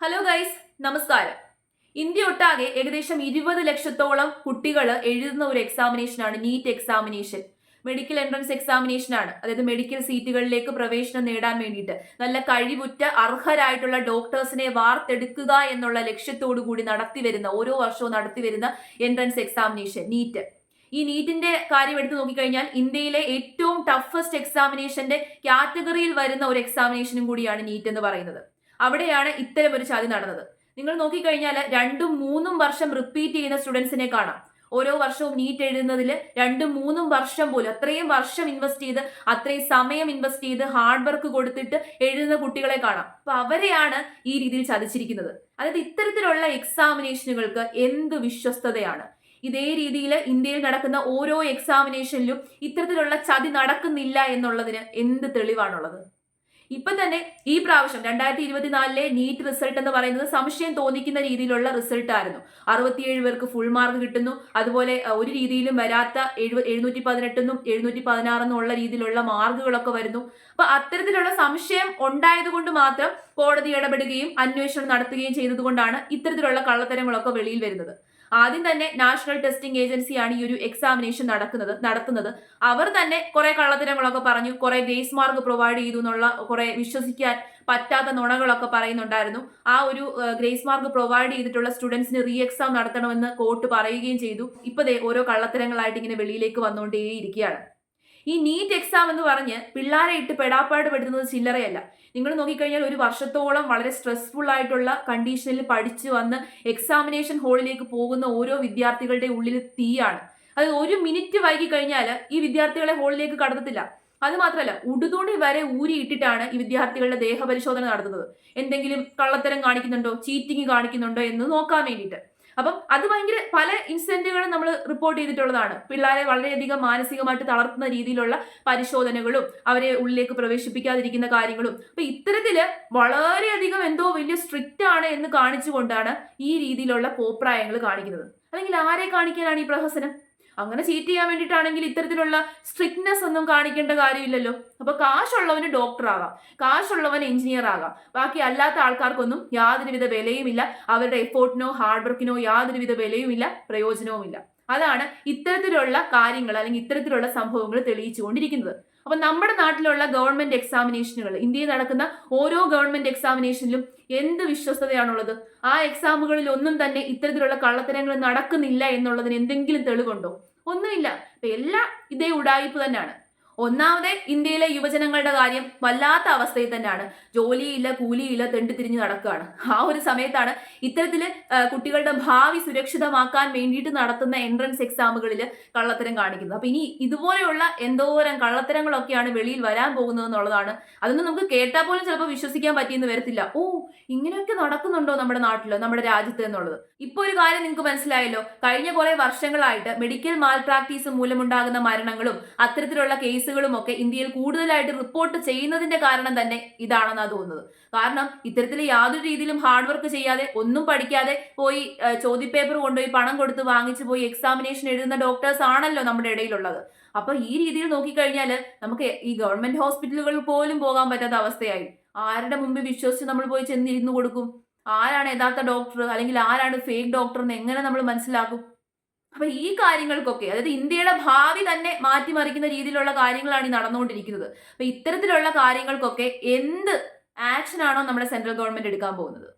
Hello guys നമസ്കാരം. India ഒട്ടാകെ ഏകദേശം ഇരുപത് ലക്ഷത്തോളം കുട്ടികൾ എഴുതുന്ന ഒരു എക്സാമിനേഷനാണ് NEET examination medical entrance examination ആണ്. അതായത് മെഡിക്കൽ സീറ്റുകളിലേക്ക് പ്രവേശനം നേടാൻ വേണ്ടിയിട്ട് നല്ല കഴിവുറ്റ അർഹരായിട്ടുള്ള ഡോക്ടേഴ്സിനെ വാർത്തെടുക്കുക എന്നുള്ള ലക്ഷ്യത്തോടു കൂടി നടത്തിവരുന്ന ഓരോ വർഷവും നടത്തിവരുന്ന എൻട്രൻസ് എക്സാമിനേഷൻ നീറ്റ് ഈ നീറ്റിന്റെ കാര്യം എടുത്തു നോക്കിക്കഴിഞ്ഞാൽ ഇന്ത്യയിലെ ഏറ്റവും ടഫസ്റ്റ് എക്സാമിനേഷന്റെ കാറ്റഗറിയിൽ വരുന്ന ഒരു എക്സാമിനേഷനും കൂടിയാണ് നീറ്റ് എന്ന് പറയുന്നത്. അവിടെയാണ് ഇത്തരം ഒരു ചതി നടന്നത്. നിങ്ങൾ നോക്കിക്കഴിഞ്ഞാൽ രണ്ടും മൂന്നും വർഷം റിപ്പീറ്റ് ചെയ്യുന്ന സ്റ്റുഡൻസിനെ കാണാം. ഓരോ വർഷവും നീറ്റ് എഴുതുന്നതിൽ രണ്ടും മൂന്നും വർഷം പോലും അത്രയും വർഷം ഇൻവെസ്റ്റ് ചെയ്ത് അത്രയും സമയം ഇൻവെസ്റ്റ് ചെയ്ത് ഹാർഡ് വർക്ക് കൊടുത്തിട്ട് എഴുതുന്ന കുട്ടികളെ കാണാം. അപ്പൊ അവരെയാണ് ഈ രീതിയിൽ ചതിച്ചിരിക്കുന്നത്. അതായത് ഇത്തരത്തിലുള്ള എക്സാമിനേഷനുകൾക്ക് എന്ത് വിശ്വസ്തതയാണ്? ഇതേ രീതിയിൽ ഇന്ത്യയിൽ നടക്കുന്ന ഓരോ എക്സാമിനേഷനിലും ഇത്തരത്തിലുള്ള ചതി നടക്കുന്നില്ല എന്നുള്ളതിന് എന്ത് തെളിവാണുള്ളത്? ഇപ്പൊ തന്നെ ഈ പ്രാവശ്യം രണ്ടായിരത്തി ഇരുപത്തിനാലിലെ നീറ്റ് റിസൾട്ട് എന്ന് പറയുന്നത് സംശയം തോന്നിക്കുന്ന രീതിയിലുള്ള റിസൾട്ട് ആയിരുന്നു. അറുപത്തിയേഴ് പേർക്ക് ഫുൾ മാർക്ക് കിട്ടുന്നു. അതുപോലെ ഒരു രീതിയിലും വരാത്ത എഴുപ എഴുന്നൂറ്റി പതിനെട്ടെന്നും എഴുന്നൂറ്റി പതിനാറെന്നും ഉള്ള രീതിയിലുള്ള മാർക്കുകളൊക്കെ വരുന്നു. അപ്പൊ അത്തരത്തിലുള്ള സംശയം ഉണ്ടായതുകൊണ്ട് മാത്രം കോടതി ഇടപെടുകയും അന്വേഷണം നടത്തുകയും ചെയ്തതുകൊണ്ടാണ് ഇത്തരത്തിലുള്ള കള്ളത്തരങ്ങളൊക്കെ വെളിയിൽ വരുന്നത്. ആദ്യം തന്നെ നാഷണൽ ടെസ്റ്റിംഗ് ഏജൻസിയാണ് ഈ ഒരു എക്സാമിനേഷൻ നടക്കുന്നത് നടത്തുന്നത്. അവർ തന്നെ കുറെ കള്ളത്തരങ്ങളൊക്കെ പറഞ്ഞു കുറെ ഗ്രേസ് മാർക്ക് പ്രൊവൈഡ് ചെയ്തു എന്നുള്ള കുറെ വിശ്വസിക്കാൻ പറ്റാത്ത നുണകളൊക്കെ പറയുന്നുണ്ടായിരുന്നു. ആ ഒരു ഗ്രേസ് മാർക്ക് പ്രൊവൈഡ് ചെയ്തിട്ടുള്ള സ്റ്റുഡൻസിന് റീ എക്സാം നടത്തണമെന്ന് കോർട്ട് പറയുകയും ചെയ്തു. ഇപ്പൊ ഓരോ കള്ളത്തരങ്ങളായിട്ട് ഇങ്ങനെ വെളിയിലേക്ക് വന്നുകൊണ്ടേയിരിക്കുകയാണ്. ഈ നീറ്റ് എക്സാം എന്ന് പറഞ്ഞ് പിള്ളേരെ ഇട്ട് പെടാപ്പാട് പെടുന്നത് ചില്ലറയല്ല. നിങ്ങൾ നോക്കിക്കഴിഞ്ഞാൽ ഒരു വർഷത്തോളം വളരെ സ്ട്രെസ്ഫുൾ ആയിട്ടുള്ള കണ്ടീഷനിൽ പഠിച്ചു വന്ന് എക്സാമിനേഷൻ ഹാളിലേക്ക് പോകുന്ന ഓരോ വിദ്യാർത്ഥികളുടെ ഉള്ളിൽ തീയാണ്. അത് ഒരു മിനിറ്റ് വൈകി കഴിഞ്ഞാൽ ഈ വിദ്യാർത്ഥികളെ ഹാളിലേക്ക് കടത്തത്തില്ല. അത് മാത്രമല്ല ഉടുതുണി വരെ ഊരിയിട്ടിട്ടാണ് ഈ വിദ്യാർത്ഥികളുടെ ദേഹപരിശോധന നടത്തുന്നത്. എന്തെങ്കിലും കള്ളത്തരം കാണിക്കുന്നുണ്ടോ ചീറ്റിംഗ് കാണിക്കുന്നുണ്ടോ എന്ന് നോക്കാൻ വേണ്ടിയിട്ട്. അപ്പം അത് ഭയങ്കര പല ഇൻസിഡന്റുകളും നമ്മൾ റിപ്പോർട്ട് ചെയ്തിട്ടുള്ളതാണ്. പിള്ളേരെ വളരെയധികം മാനസികമായിട്ട് തളർത്തുന്ന രീതിയിലുള്ള പരിശോധനകളും അവരെ ഉള്ളിലേക്ക് പ്രവേശിപ്പിക്കാതിരിക്കുന്ന കാര്യങ്ങളും. അപ്പൊ ഇത്തരത്തിൽ വളരെയധികം എന്തോ വലിയ സ്ട്രിക്റ്റ് ആണ് എന്ന് കാണിച്ചുകൊണ്ടാണ് ഈ രീതിയിലുള്ള പോപ്രായങ്ങൾ കാണിക്കുന്നത്. അല്ലെങ്കിൽ ആരെ കാണിക്കാനാണ് ഈ പ്രഹസനം? അങ്ങനെ ചീറ്റ് ചെയ്യാൻ വേണ്ടിയിട്ടാണെങ്കിൽ ഇത്തരത്തിലുള്ള സ്ട്രിക്ട്നെസ് ഒന്നും കാണിക്കേണ്ട കാര്യമില്ലല്ലോ. അപ്പൊ കാശുള്ളവന് ഡോക്ടർ ആകാം. കാശുള്ളവൻ എഞ്ചിനീയർ ആകാം. ബാക്കി അല്ലാത്ത ആൾക്കാർക്കൊന്നും യാതൊരുവിധ വിലയുമില്ല. അവരുടെ എഫോർട്ടിനോ ഹാർഡ് വർക്കിനോ യാതൊരുവിധ വിലയുമില്ല പ്രയോജനവുമില്ല. അതാണ് ഇത്തരത്തിലുള്ള കാര്യങ്ങൾ അല്ലെങ്കിൽ ഇത്തരത്തിലുള്ള സംഭവങ്ങൾ തെളിയിച്ചുകൊണ്ടിരിക്കുന്നത്. അപ്പൊ നമ്മുടെ നാട്ടിലുള്ള ഗവൺമെന്റ് എക്സാമിനേഷനുകൾ ഇന്ത്യയിൽ നടക്കുന്ന ഓരോ ഗവൺമെന്റ് എക്സാമിനേഷനിലും എന്ത് വിശ്വസ്തതയാണുള്ളത്? ആ എക്സാമുകളിൽ ഒന്നും തന്നെ ഇത്തരത്തിലുള്ള കള്ളത്തരങ്ങൾ നടക്കുന്നില്ല എന്നുള്ളതിന് എന്തെങ്കിലും തെളിവുണ്ടോ? ഒന്നുമില്ല. എല്ലാം ഇതേ ഉടായിപ്പ് തന്നെയാണ്. ഒന്നാമതെ ഇന്ത്യയിലെ യുവജനങ്ങളുടെ കാര്യം വല്ലാത്ത അവസ്ഥയിൽ തന്നെയാണ്. ജോലിയില്ല കൂലിയില്ല തെണ്ടി തിരിഞ്ഞു നടക്കുകയാണ്. ആ ഒരു സമയത്താണ് ഇത്തരത്തിൽ കുട്ടികളുടെ ഭാവി സുരക്ഷിതമാക്കാൻ വേണ്ടിയിട്ട് നടത്തുന്ന എൻട്രൻസ് എക്സാമുകളിൽ കള്ളത്തരം കാണിക്കുന്നത്. അപ്പൊ ഇനി ഇതുപോലെയുള്ള എന്തോരം കള്ളത്തരങ്ങളൊക്കെയാണ് വെളിയിൽ വരാൻ പോകുന്നത് എന്നുള്ളതാണ്. അതൊന്നും നമുക്ക് കേട്ടാൽ പോലും ചിലപ്പോൾ വിശ്വസിക്കാൻ പറ്റിയെന്ന് വരത്തില്ല. ഓ ഇങ്ങനെയൊക്കെ നടക്കുന്നുണ്ടോ നമ്മുടെ നാട്ടിൽ നമ്മുടെ രാജ്യത്ത് എന്നുള്ളത്? ഇപ്പൊ ഒരു കാര്യം നിങ്ങൾക്ക് മനസ്സിലായല്ലോ. കഴിഞ്ഞ കുറേ വർഷങ്ങളായിട്ട് മെഡിക്കൽ മാൽ പ്രാക്ടീസ് മൂലമുണ്ടാകുന്ന മരണങ്ങളും അത്തരത്തിലുള്ള കേസ് കേസുകളും ഒക്കെ ഇന്ത്യയിൽ കൂടുതലായിട്ട് റിപ്പോർട്ട് ചെയ്യുന്നതിന്റെ കാരണം തന്നെ ഇതാണെന്നാണ് തോന്നുന്നത്. കാരണം ഇത്തരത്തിൽ യാതൊരു രീതിയിലും ഹാർഡ് വർക്ക് ചെയ്യാതെ ഒന്നും പഠിക്കാതെ പോയി ചോദ്യപേപ്പർ കൊണ്ടുപോയി പണം കൊടുത്ത് വാങ്ങിച്ചു പോയി എക്സാമിനേഷൻ എഴുതുന്ന ഡോക്ടേഴ്സ് ആണല്ലോ നമ്മുടെ ഇടയിലുള്ളത്. അപ്പൊ ഈ രീതിയിൽ നോക്കിക്കഴിഞ്ഞാൽ നമുക്ക് ഈ ഗവൺമെന്റ് ഹോസ്പിറ്റലുകളിൽ പോലും പോകാൻ പറ്റാത്ത അവസ്ഥയായി. ആരുടെ മുമ്പിൽ വിശ്വസിച്ച് നമ്മൾ പോയി ചെന്നിരുന്നു കൊടുക്കും? ആരാണ് യഥാർത്ഥ ഡോക്ടർ അല്ലെങ്കിൽ ആരാണ് ഫേക്ക് ഡോക്ടർ എന്ന് എങ്ങനെ നമ്മൾ മനസ്സിലാക്കും? അപ്പൊ ഈ കാര്യങ്ങൾക്കൊക്കെ അതായത് ഇന്ത്യയുടെ ഭാവി തന്നെ മാറ്റിമറിക്കുന്ന രീതിയിലുള്ള കാര്യങ്ങളാണ് ഈ നടന്നുകൊണ്ടിരിക്കുന്നത്. അപ്പൊ ഇത്തരത്തിലുള്ള കാര്യങ്ങൾക്കൊക്കെ എന്ത് ആക്ഷൻ ആണോ നമ്മുടെ സെൻട്രൽ ഗവൺമെന്റ് എടുക്കാൻ പോകുന്നത്?